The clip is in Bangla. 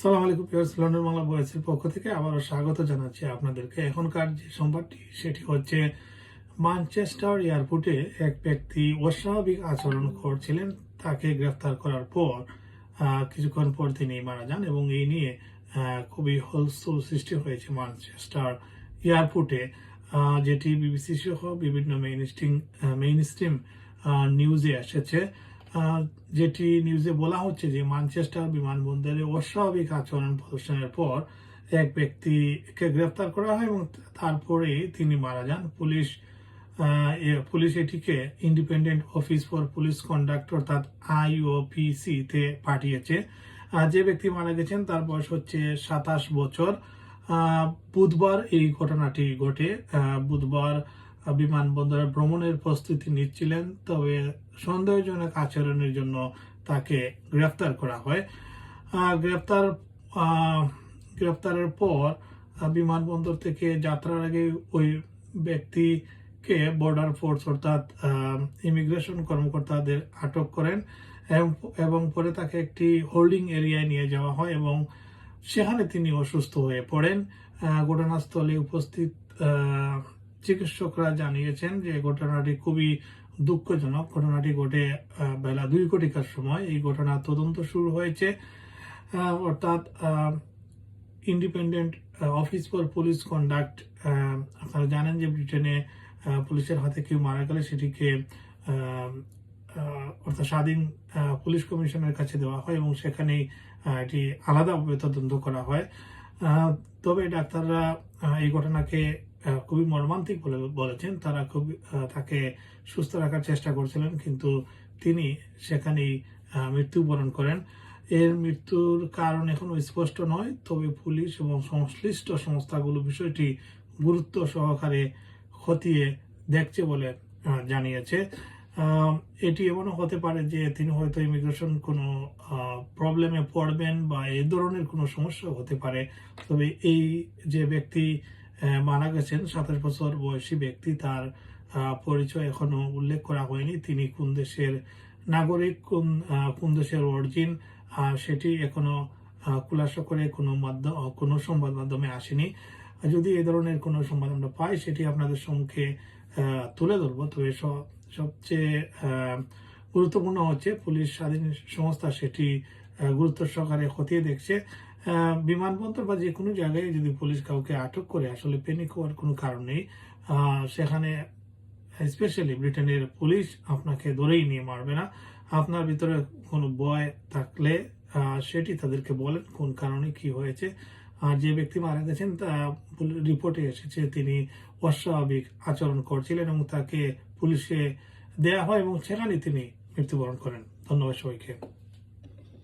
সালাম আলাইকুম পিয়ার্স লন্ডন বাংলা বয়েসের পক্ষ থেকে আবারও স্বাগত জানাচ্ছি আপনাদেরকে। এখনকার যে সংবাদটি, সেটি হচ্ছে, ম্যানচেস্টার এয়ারপোর্টে এক ব্যক্তি অস্বাভাবিক আচরণ করছিলেন, তাকে গ্রেফতার করার পর কিছুক্ষণ পর তিনি মারা যান এবং এই নিয়ে খুবই হলস্থল সৃষ্টি হয়েছে মানচেস্টার এয়ারপোর্টে। যেটি বিবিসি সহ বিভিন্ন মেইন স্ট্রিম মেইন স্ট্রিম নিউজে এসেছে। যেটি নিউজে বলা হচ্ছে যে ম্যানচেস্টার বিমানবন্দরে অস্বাভাবিক আচরণ প্রদর্শনের পর এক ব্যক্তিকে গ্রেফতার করা হয় এবং তারপরে তিনি মারা যান। পুলিশ পুলিশ এটিকে independent office for police conduct অর্থাৎ আইওপিসি তে পাঠিয়েছে। যে ব্যক্তি মারা গেছেন তার বয়স হচ্ছে সাতাশ বছর। বুধবার এই ঘটনাটি ঘটে। বুধবার বিমানবন্দরে ভ্রমণের প্রস্তুতি নিচ্ছিলেন, তবে সন্দেহজনক আচরণের জন্য তাকে গ্রেফতার করা হয়। গ্রেফতার গ্রেফতারের পর বিমানবন্দর থেকে যাত্রার আগে ওই ব্যক্তিকে বর্ডার ফোর্স অর্থাৎ ইমিগ্রেশন কর্মকর্তাদের আটক করেন এবং- পরে তাকে একটি হোল্ডিং এরিয়ায় নিয়ে যাওয়া হয় এবং সেখানে তিনি অসুস্থ হয়ে পড়েন। ঘটনাস্থলে উপস্থিত চিকিৎসকরা জানিয়েছেন যে ঘটনাটি খুবই দুঃখজনক। ঘটনাটি ঘটে বেলা দুই কোটিকার সময়। এই ঘটনার তদন্ত শুরু হয়েছে অর্থাৎ independent office for police conduct আপনারা জানেন যে ব্রিটেনে পুলিশের হাতে কেউ মারা গেলে সেটিকে অর্থাৎ স্বাধীন পুলিশ কমিশনের কাছে দেওয়া হয় এবং সেখানেই এটি আলাদাভাবে তদন্ত করা হয়। তবে ডাক্তাররা এই ঘটনাকে খুবই মর্মান্তিক বলে বলেছেন। তারা খুব তাকে সুস্থ রাখার চেষ্টা করছিলেন, কিন্তু তিনি সেখানেই মৃত্যুবরণ করেন। এর মৃত্যুর কারণ এখনও স্পষ্ট নয়, তবে পুলিশ এবং সংশ্লিষ্ট সংস্থাগুলো বিষয়টি গুরুত্ব সহকারে খতিয়ে দেখছে বলে জানিয়েছে। এটি এমনও হতে পারে যে তিনি হয়তো ইমিগ্রেশন কোনো প্রবলেমে পড়বেন বা এ ধরনের কোনো সমস্যা হতে পারে। তবে এই যে ব্যক্তি মারা গেছেন। সাতাশ বছর বয়সী ব্যক্তি। তার পরিচয় এখনও উল্লেখ করা হয়নি। তিনি কোন দেশের নাগরিক কোন কোন দেশের অরিজিন সেটি এখনও আহ, খুলাসা করে কোনো মাধ্যম কোনো সংবাদ মাধ্যমে আসেনি। যদি এ ধরনের কোনো সংবাদ আমরা পাই সেটি আপনাদের সম্মুখে তুলে ধরবো। তো এসব সবচেয়ে গুরুত্বপূর্ণ হচ্ছে পুলিশ স্বাধীন সংস্থা সেটি গুরুত্ব সহকারে খতিয়ে দেখছে। বিমানবন্দর বা যে কোনো জায়গায় যদি পুলিশ কাউকে আটক করে, আসলে পেনিক হওয়ার কোনো কারণ নেই। সেখানে স্পেশালি ব্রিটেনের পুলিশ আপনাকে ধরেই নিয়ে মারবে না। আপনার ভিতরে কোনো বয় থাকলে সেটি তাদেরকে বলেন কোন কারণে কি হয়েছে। আর যে ব্যক্তি মারা গেছেন, তা রিপোর্টে এসেছে, তিনি অস্বাভাবিক আচরণ করছিলেন এবং তাকে পুলিশে দেয়া হয় এবং সেখানে তিনি মৃত্যুবরণ করেন। ধন্যবাদ সবাইকে।